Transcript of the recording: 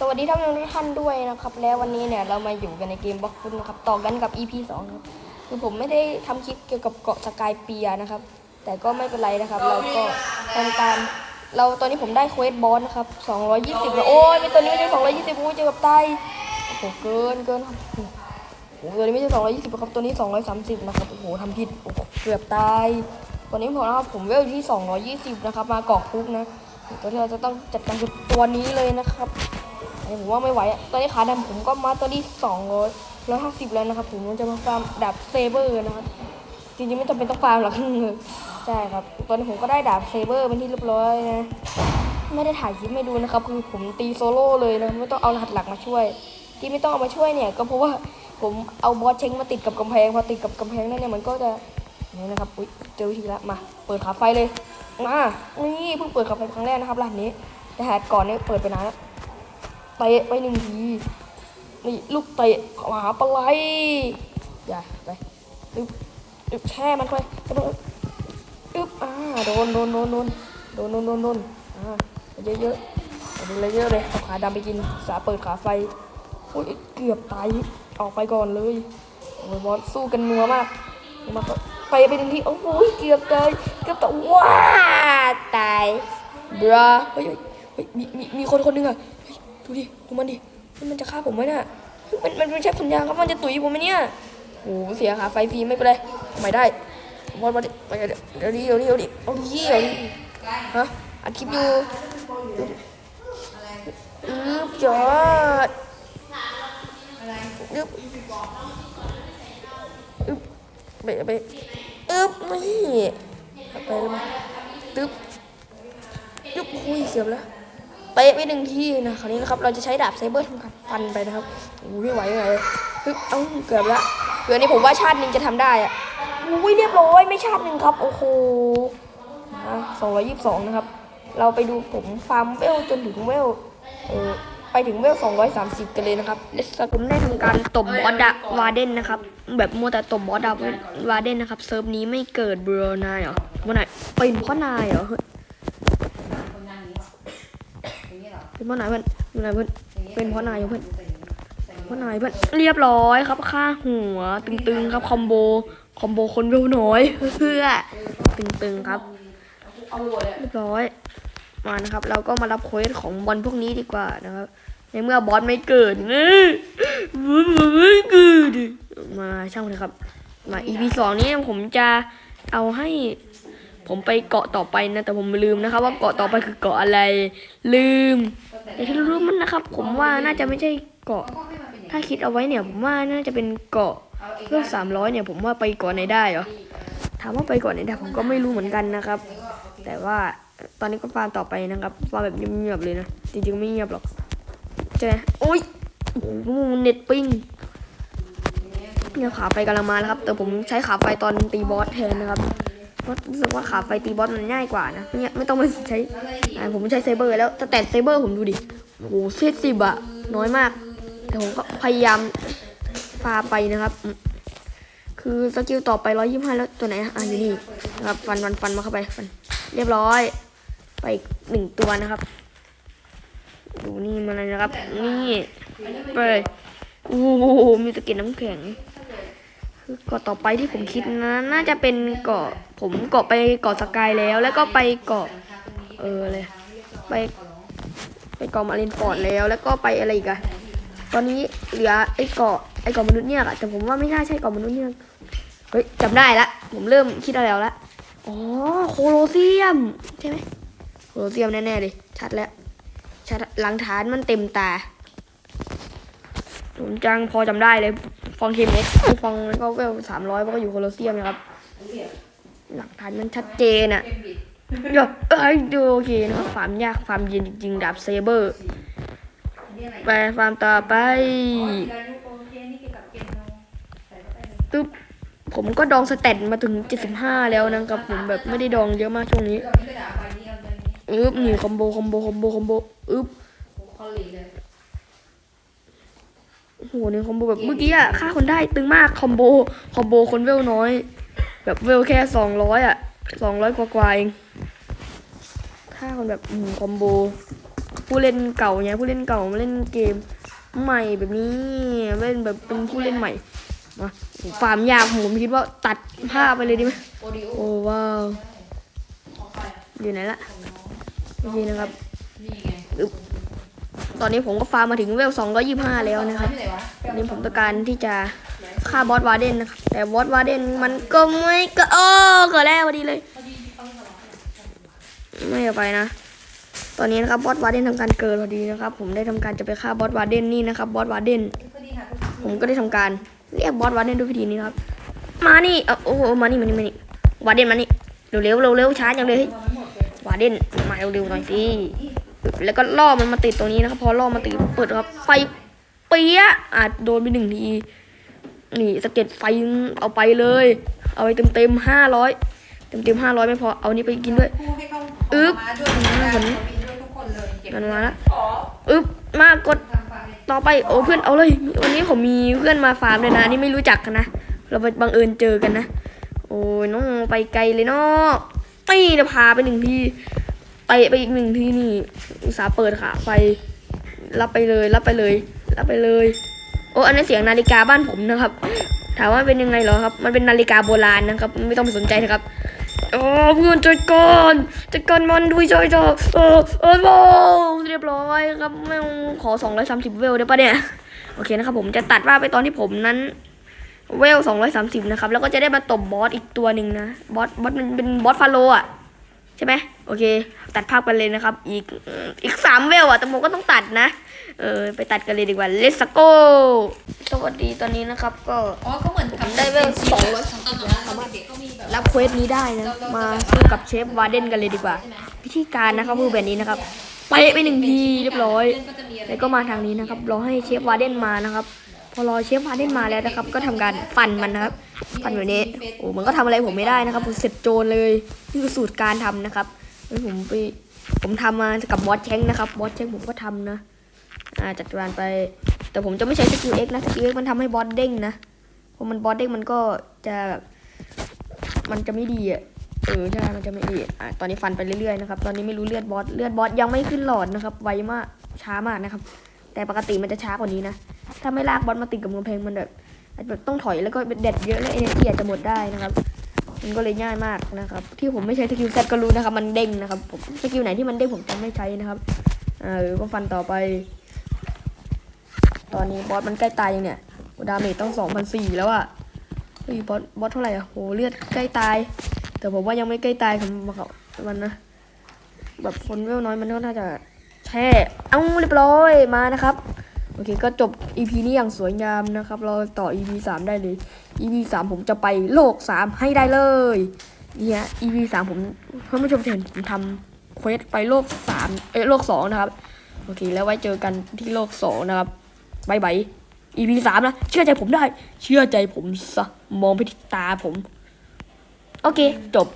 สวัสดีท่านผู้ชมทุกท่านด้วยนะครับ แล้ววันนี้เนี่ยเรามาอยู่กันในเกมบล็อกฟุตนะครับต่อกันกับ EP 2ครับคือผมไม่ได้ทำคลิปเกี่ยวกับเกาะสกายเปียนะครับ แต่ก็ไม่เป็นไรนะครับ เราก็ทำการเราตอนนี้ผมได้เควสบอสนะครับ220แล้วโอ้ยเป็นตัวนี้ไม่ใช่220โอ้ยเจอกับไตโอ้โหเกินเกินครับโอ้โหตัวนี้ไม่ใช่220นะครับตัวนี้ 230นะครับโอ้โหทำผิดโอ้โหเกือบตายตอนนี้ผมนะครับผมเวลที่ 220 นะครับ มาเกาะคุกนะตัวที่เราจะต้องจัดการคือตัวนี้เลยนะครับ ผมว่าไม่ไหวอะตอนนี้ขาดำผมก็มาตัวที่สองร้อยร้อยห้าสิบแล้วนะครับ ผมจะมาฟาร์มดาบเซเบอร์นะครับ จริงๆไม่จำเป็นต้องฟาร์มหรอกใช่ครับ ตอนนี้ผมก็ได้ดาบเซเบอร์เป็นที่เรียบร้อยนะ ไม่ได้ถ่ายคลิปให้ดูนะครับ คือผมตีโซโล่เลยนะ ไม่ต้องเอารหัสหลักมาช่วย ที่ไม่ต้องเอามาช่วยเนี่ย ก็เพราะว่าผมเอาบอสเชงมาติดกับกำแพง พอติดกับกำแพงนั่นเนี่ยมันก็จะนี่นะครับ อุ้ยเจอวิธีละมา เปิดขาไฟเลย มา นี่เพิ่งเปิดขาไฟครั้งแรกนะครับรหัสนี้รหัสก่อนเนี่ยเปิดไปนานแล้ว เตะไปหนึ่งทีนี่ลูกเตะหาปลาไหลอย่าไปอึบอึบแช่มันไปกระโดดอึบอ่าโดนโดนโดนโดนโดนโดนโดนโดนอ่าเยอะเยอะๆโดเยอะเลยเอาขาดำไปกินสาเปิดขาไฟอุ้ยเกือบตายออกไปก่อนเลยโอ้ยบอสสู้กันนัวมากมาไปไปหนึ่งทีโอ้โหเกือบตายเกือบตายว้าตายบราเฮ้ยเฮ้ยเฮ้ยมีมีมีคนคนหนึงอะ ดูดิ ดูมันดิ มันจะฆ่าผมไหมน่ะเฮ้ยมันมันไม่ใช่พันยางครับมันจะตุ๋ยผมไหมเนี่ยโอ้โหเสียขาไฟฟรีไม่เป็นไรไมได้บอลมาดิมาเดี๋ยวดิเดี๋ยวดิเดี๋ยวดิเอาดิเอาดิฮะอัดคลิปอยู่อืบจอดอึบอึบไปไปอึบนี่อาไปแล้วมาตึ๊บอึบอุ้ยเสียบแล้ว เตะไปหนึ่งทีนะคราวนี้นะครับเราจะใช้ดาบไซเบอร์ทำการฟันไปนะครับโอ้ยไม่ไหวไงฮึบเอ้าเกือบละเกือบนี้ผมว่าชาติหนึ่งจะทำได้อะอุ้ยเรียบร้อยไม่ชาติหนึ่งครับโอ้โหสองร้อยยี่สิบสองนะครับ เราไปดูผมฟาร์มเวลจนถึงเวลเออไปถึงเวลสองร้อยสามสิบกันเลยนะครับเลสผมได้ทำการตบบอสดะวาเดนนะครับ แบบมัวแต่ตบบอสดะวาเดนนะครับเซิร์ฟนี้ไม่เกิดเบรนายเหรอเมื่อไหร่เป็นเพราะนายเหรอ เป็นเพราะนายเพื่อนเป็นนายเพื่อนเป็นเพราะนายเพื่อนเพราะนายเพื่อนเรียบร้อยครับค่าหัว ตึงๆครับคอมโบคอมโบคนเวลน้อยเพื่อตึงๆครับเรียบร้อยมานะครับ เราก็มารับเควสของบอลพวกนี้ดีกว่านะครับในเมื่อบอสไม่เกิดนะบอสไม่เกิดมาช่างเถอะครับ มา EP สองนี้ผมจะเอาให้ ผมไปเกาะต่อไปนะ แต่ผมลืมนะครับ ว่าเกาะต่อไปคือเกาะอะไร ลืมแต่ที่รู้มันนะครับ ผมว่าน่าจะไม่ใช่เกาะ ถ้าคิดเอาไว้เนี่ย ผมว่าน่าจะเป็นเกาะเพื่อสามร้อยเนี่ย ผมว่าไปเกาะไหนได้เหรอถามว่าไปเกาะไหนได้ผมก็ไม่รู้เหมือนกันนะครับ แต่ว่าตอนนี้ก็ฟาร์มต่อไปนะครับฟาร์มแบบเงียบๆเลยนะจริงๆไม่เงียบหรอกใช่ไหมโอ้ยโอ้โหเน็ตปิ้งเนี่ยขาไฟกำลังมาแล้วครับ แต่ผมใช้ขาไฟตอนตีบอสแทนนะครับ รู้สึกว่าขาไฟตีบอสมันง่ายกว่านะเนี่ยไม่ต้องมาใช้อ่าผมใช้ไซเบอร์แล้วแต่แต่ไซเบอร์ผมดูดิโอ้โหเซตสิบอะน้อยมาก แต่ผมก็พยายามพาไปนะครับ คือสกิลต่อไปร้อยยี่ห้าแล้วตัวไหนอะอยู่นี่นะครับฟันฟันฟันมาเข้าไปฟันเรียบร้อย ไปอีกหนึ่งตัวนะครับ ดูนี่มาเลยนะครับ นี่ไปโอ้โหมีสก็ดน้ำแข็ง คือเกาะต่อไปที่ผมคิดนะน่าจะเป็นเกาะผมเกาะไปเกาะสกายแล้ว แล้วก็ไปเกาะเออเลยไปไปเกาะมารินฟอร์ดแล้ว แล้วก็ไปอะไรอีกอะตอนนี้เหลือไอ้เกาะไอ้เกาะมนุษย์เนี่ยอะแต่ผมว่าไม่น่าใช่เกาะมนุษย์เนี่ยเฮ้ยจำได้ละผมเริ่มคิดอะไรแล้วละอ๋อโคโลเซียมใช่ไหมโคโลเซียมแน่ๆเลยชัดแล้วชัดหลังฐานมันเต็มตาผมจังพอจำได้เลย ฟองเคมเอ็กฟองแล้วก็เวลสามร้อยมันก็อยู่โคลอเซียมนะครับ หลักฐานมันชัดเจนอะเดี๋ยวเอ้ยดูโอเคนะครับฟามยากฟามเย็นจริงๆดาบเซเบอร์ ไปฟามต่อไปตึ๊บผมก็ดองสเตตมาถึง 75 แล้วนะครับผมแบบไม่ได้ดองเยอะมากช่วงนี้อึ๊บนี่คอมโบคอมโบคอมโบคอมโบอึ๊บ โอ้โหนี่คอมโบแบบเมื่อกี้อะฆ่าคนได้ตึงมากคอมโบคอมโบคนเวลน้อย แบบเวลแค่สองร้อยอะสองร้อยกว่าๆเองฆ่าคนแบบอืมคอมโบผู้เล่นเก่าไงผู้เล่นเก่ามาเล่นเกมใหม่แบบนี้เล่นแบบเป็นผู้เล่นใหม่มาฟาร์มยากผมคิดว่าตัดภาพไปเลยดีไหมโอริโอโอ้ว้าวของใครอะอยู่ไหนละนี่นะครับนี่ไง ตอนนี้ผมก็ฟาร์มมาถึงเวล 225 แล้วนะครับที่ไหนวะวันนี้ผมต้องการที่จะฆ่าบอสวารเดนนะครับ แต่บอสวารเดนมันก็ไม่ก็โอ้เกิดแล้วพอดีเลยไม่มาหรอกไม่เอาไปนะ ตอนนี้นะครับบอสวารเดนทำการเกิดพอดีนะครับ ผมได้ทำการจะไปฆ่าบอสวารเดนนี่นะครับบอสวารเดนผมก็ได้ทำการเรียกบอสวารเดนด้วยวิธีนี้ครับ มานี่โอ้โหมานี่มานี่มานี่วารเดนมานี่เร็วเร็วเร็วเร็วช้าอย่างเลยเฮ้ยคนมดเลยวารเดนมาเร็วๆหน่อยสิ แล้วก็ล่อมันมาติดตรงนี้นะครับ พอล่อมาติดเปิดครับ ไฟเปี้ยะอาจโดนไปหนึ่งทีนี่สะเก็ดไฟเอาไปเลย เอาไปเต็มเต็มห้าร้อยเต็มเต็มห้าร้อยไม่พอเอานี่ไปกินด้วยผู้ให้เขาอึ๊บมาด้วยนะคนด้วยทุกคนเลยเก็บมันมาแล้วอ๋ออึ๊บมากดทำไปต่อไปโอ้เพื่อนเอาเลย วันนี้ผมมีเพื่อนมาฟาร์มเลยนะนี่ไม่รู้จักกันนะเราไปบังเอิญเจอกันนะ โอ้ยน้องไปไกลเลยเนาะตีจะพาไปหนึ่งที เตะไปอีกหนึ่งที่นี่อุตสาห์เปิดขาไฟรับไปเลยรับไปเลย รับไปเลย โอ้อันนั้นเสียงนาฬิกาบ้านผมนะครับ ถามว่าเป็นยังไงเหรอครับ มันเป็นนาฬิกาโบราณนะครับ ไม่ต้องไปสนใจนะครับโอ้เพื่อนจัดการจัดการมันด้วยใจเธอเออเออโว้เรียบร้อยครับแม่งขอ230เวลได้ปะเนี่ยโอเคนะครับผมจะตัดว่าไปตอนที่ผมนั้นเวล230นะครับแล้วก็จะได้มาตบบอสอีกตัวหนึ่งนะบอสบอสมันเป็นบอสฟาโลอะ ใช่ไหมโอเค ตัดภาพกันเลยนะครับ อีกเอ่ออีกสามเวลอะแต่ผมก็ต้องตัดนะ เออไปตัดกันเลยดีกว่า let's go สวัสดีตอนนี้นะครับ ก็อ๋อเขาเหมือนกับได้เวลสองร้อยตอนนั้นตอนเด็กๆก็มีแบบรับเควสนี้ได้นะ มาสู้กับเชฟวาร์เดนกันเลยดีกว่า วิธีการนะครับคือแบบนี้นะครับไปไปหนึ่งทีเรียบร้อยก็จะมีอะไรแล้วก็มาทางนี้นะครับรอให้เชฟวาร์เดนมานะครับ พอรอเชฟวาร์เดนมาแล้วนะครับ ก็ทำการฟันมันนะครับ ฟันแบบนี้ โอ้มันก็ทำอะไรผมไม่ได้นะครับผมเสร็จโจรเลยนี่คือสูตรการทำนะครับผมไปผมทำมากับบอสแชงนะครับบอสแชงผมก็ทำนะอ่าจัดการไป แต่ผมจะไม่ใช้สกิลเอ็กนะสกิลเอ็กมันทำให้บอสเด้งนะพอมันบอสเด้งมันก็จะแบบมันจะไม่ดีอะเออใช่มันจะไม่ดีอะตอนนี้ฟันไปเรื่อยๆนะครับตอนนี้ไม่รู้เลือดบอสเลือดบอสยังไม่ขึ้นหลอดนะครับไวมากช้ามากนะครับ แต่ปกติมันจะช้ากว่านี้นะ ถ้าไม่ลากบอสมาติดกับกำแพงมันแบบอาจจะต้องถอยแล้วก็เด็ดเยอะแล้วเอเนจีอาจจะหมดได้นะครับ มันก็เลยง่ายมากนะครับ ที่ผมไม่ใช้สกิลแซดก็รู้นะครับ มันเด้งนะครับผมสกิลไหนที่มันเด้งผมจะไม่ใช้นะครับอ่าเออก็ฟันต่อไป ตอนนี้บอสมันใกล้ตายยังเนี่ยดาเมจต้องสองพันสี่แล้วอะเฮ้ยบอสบอสเท่าไหร่อะโหเลือดใกล้ตาย แต่ผมว่ายังไม่ใกล้ตายผมมาเขามันนะแบบคนเวลน้อยมันก็น่าจะแช่ เอ้าเรียบร้อยมานะครับ โอเคก็จบ EP นี้อย่างสวยงามนะครับ เราต่อ EP สามได้เลย EP สามผมจะไปโลกสามให้ได้เลยเนี่ย EP สามผมท่านผู้ชมเห็นผมทำเควสไปโลกสามเอ้ยโลกสองนะครับ โอเค แล้วไว้เจอกันที่โลกสองนะครับบายบาย EP สามนะ เชื่อใจผมได้ เชื่อใจผมซะ มองไปที่ตาผม โอเค จบ